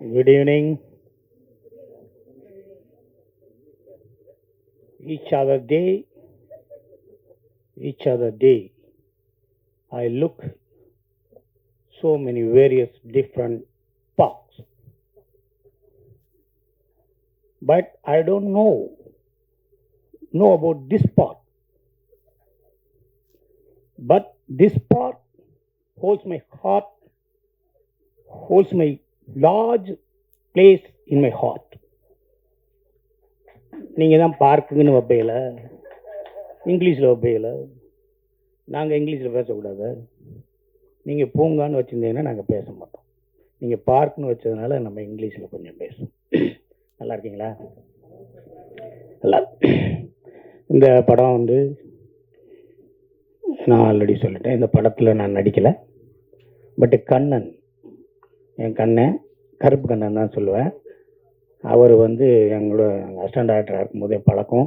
Good evening. Each other day, each other day, I look so many various different parks. But I don't know, know about this part. But this part holds my heart, holds my large place in my heart. நீங்கள் தான் பார்க்குங்கன்னு வைப்பீங்கள இங்கிலீஷில் வைப்பீங்கள நாங்கள் இங்கிலீஷில் பேசக்கூடாது. நீங்கள் பூங்கான்னு வச்சுருந்தீங்கன்னா நாங்கள் பேச மாட்டோம். நீங்கள் பார்க்குன்னு வச்சதுனால நம்ம இங்கிலீஷில் கொஞ்சம் பேசுவோம். நல்லா இருக்கீங்களா? நல்லா. இந்த படம் வந்து நான் ஆல்ரெடி சொல்லிட்டேன். இந்த படத்தில் நான் நடிக்கலை. பட்டு கண்ணன் என் கண்ணன் கருப்பு கண்ணன் தான் சொல்லுவேன். அவர் வந்து எங்களோட அசிஸ்டன்ட் டைரக்டராக இருக்கும்போதே பழக்கம்.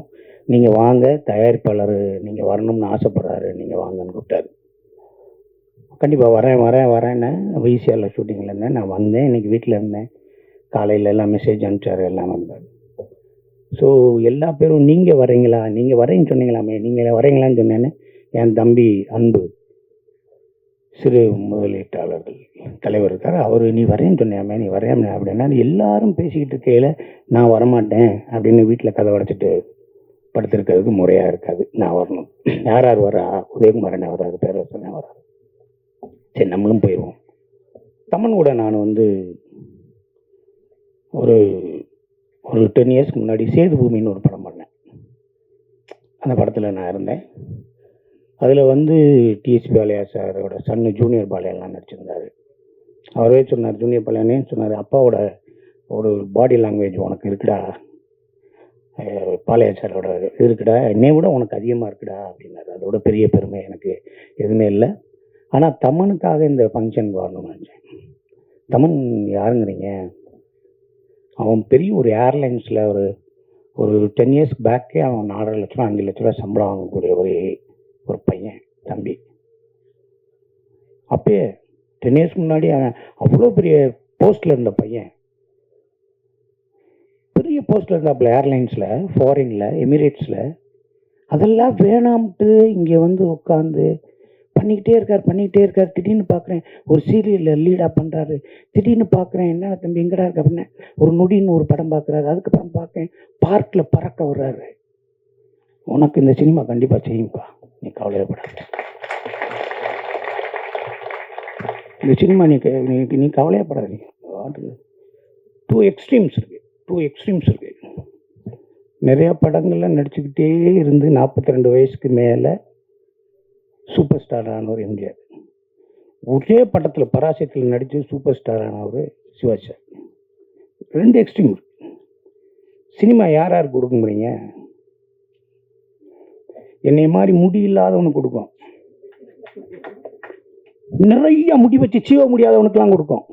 நீங்கள் வாங்க தயாரிப்பாளர் நீங்கள் வரணும்னு ஆசைப்படுறாரு. நீங்கள் வாங்கன்னு கூப்பிட்டாரு. கண்டிப்பாக வரேன் வரேன் வரேன்னு விசிஆரில் ஷூட்டிங்கில் இருந்தேன். நான் வந்தேன் இன்றைக்கி வீட்டில் இருந்தேன். காலையில் எல்லாம் மெசேஜ் அனுப்பிச்சாரு எல்லாம் வந்தார். ஸோ எல்லா பேரும் நீங்கள் வரீங்களா நீங்கள் வரேன்னு சொன்னீங்களாமே. நீங்கள் வரீங்களான்னு சொன்னேன்னு என் தம்பி அன்பு சிறு முதலீட்டாளர்கள். தலைவர் இருக்கார். அவர் நீ வரேன்னு சொன்னியாமே நீ வரையாமே அப்படின்னா எல்லாரும் பேசிக்கிட்டு இருக்கையில் நான் வரமாட்டேன் அப்படின்னு வீட்டில் கதை உடைச்சிட்டு படுத்திருக்கிறதுக்கு முறையாக இருக்காது. நான் வரணும். யார் யார் வரா? உதயகுமாரன் வராது வராது பேரரசன் வராது சரி நம்மளும் போயிடுவோம் தமன் கூட நான் வந்து ஒரு ஒரு டென் இயர்ஸ்க்கு முன்னாடி சேது பூமின்னு ஒரு படம் பண்ணேன். அந்த படத்தில் நான் இருந்தேன். அதில் வந்து டிஎஸ்பி பாலையா சாரோட சன்னு ஜூனியர் பாலையெல்லாம் நடிச்சிருந்தார். அவரே சொன்னார் ஜூனியர் பாலையானே சொன்னார்? அப்பாவோட ஒரு பாடி லாங்குவேஜ் உனக்கு இருக்குடா. பாலையா சாரோட இருக்குடா. என்னை விட உனக்கு அதிகமாக இருக்குடா. அப்படின்னாரு. அதோட பெரிய பெருமை எனக்கு எதுவுமே இல்லை. ஆனால் தமனுக்காக இந்த ஃபங்க்ஷனுக்கு வரணும்னு நினச்சேன். தமன் யாருங்கிறீங்க? அவன் பெரிய ஒரு ஏர்லைன்ஸில் ஒரு ஒரு டென் இயர்ஸ் பேக்கே அவன் நாலரை லட்ச ரூபா அஞ்சு லட்ச ரூபா சம்பளம் வாங்கக்கூடிய ஒரு ஒரு பையன் தம்பி. அப்பயே டென் இயர்ஸ் முன்னாடி அவ்வளோ பெரிய போஸ்டில் இருந்த பையன். பெரிய போஸ்டில் இருந்தாப்புல ஏர்லைன்ஸில் ஃபாரினில் எமிரேட்ஸில் அதெல்லாம் வேணாம்ட்டு இங்கே வந்து உட்காந்து பண்ணிக்கிட்டே இருக்கார் பண்ணிக்கிட்டே இருக்கார். திடீர்னு பார்க்குறேன் ஒரு சீரியலில் லீடாக பண்ணுறாரு திடீர்னு பார்க்குறேன் என்ன தம்பி எங்கடா இருக்க அப்படின்னா ஒரு நொடின்னு ஒரு படம் பார்க்குறாரு அதுக்கப்புறம் பார்க்குறேன் பார்க்கில் பறக்க வர்றாரு. உனக்கு இந்த சினிமா கண்டிப்பாக செய்யும்பா நீ கவலையப்படாத இந்த சினிமா நீ க- நீ நீ கவலையப்படாதீங்க டூ எக்ஸ்ட்ரீம்ஸ் இருக்கு. டூ எக்ஸ்ட்ரீம்ஸ் இருக்கு. நிறையா படங்கள்லாம் நடிச்சுக்கிட்டே இருந்து நாற்பத்தி ரெண்டு வயசுக்கு மேலே சூப்பர் ஸ்டார் ஆனவர் எம்ஜிஆர். ஒரே படத்தில் பராசத்தில் நடித்து சூப்பர் ஸ்டார் ஆனவர் சிவாஜி சார். ரெண்டு எக்ஸ்ட்ரீம் இருக்கு. சினிமா யார் யாருக்கு கொடுக்க முடியுங்க? என்னை மாதிரி முடி இல்லாதவனுக்கு கொடுக்கும். நிறைய முடி வச்சு சீவ முடியாதவனுக்கெல்லாம் கொடுக்கும்.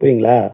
புரியுங்களா?